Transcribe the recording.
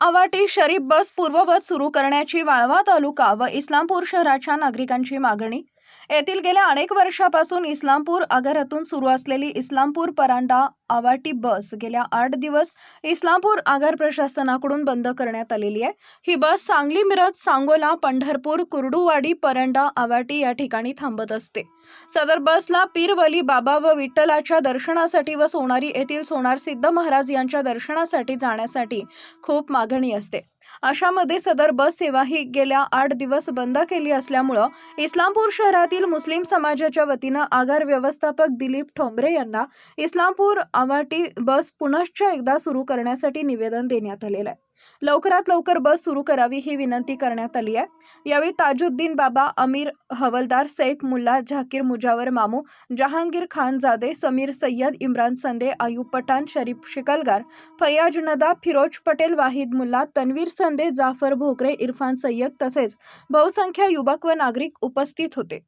आवाटी शरीफ बस पूर्ववत सुरू करण्याची वाळवा तालुका व इस्लामपूर शहराच्या नागरिकांची मागणी. येथील गेल्या अनेक वर्षापासून इस्लामपूर आगारातून सुरू असलेली इस्लामपूर परांडा आवाटी बस गेल्या आठ दिवस इस्लामपूर आगार प्रशासनाकडून बंद करण्यात आलेली आहे. ही बस सांगली मिरज सांगोला पंढरपूर कुर्डुवाडी परंडा आवाटी या ठिकाणी थांबत असते. सदर बसला पीरवली बाबा व विठ्ठलाच्या दर्शनासाठी व सोनारी येथील सोनार सिद्ध महाराज यांच्या दर्शनासाठी जाण्यासाठी खूप मागणी असते. अशामध्ये सदर बस सेवा ही गेल्या आठ दिवस बंद केली असल्यामुळं इस्लामपूर शहरातील मुस्लिम समाजाच्या वतीनं आगार व्यवस्थापक दिलीप ठोंबरे यांना इस्लामपूर आवाटी बस पुनश्च एकदा सुरू करण्यासाठी निवेदन देण्यात आलेलं आहे. लवकरात लवकर बस सुरू करावी ही विनंती करण्यात आली आहे. यावेळी ताजुद्दीन बाबा अमीर हवलदार सैफ मुल्ला झाकीर मुजावर मामू जहांगीर खान जादे समीर सय्यद इम्रान संदे आयुब पठाण शरीफ शिकलगार फैयाज नदा फिरोज पटेल वाहिद मुल्ला तन्वीर संदे जाफर भोकरे इरफान सय्यद तसेच बहुसंख्य युवक व नागरिक उपस्थित होते.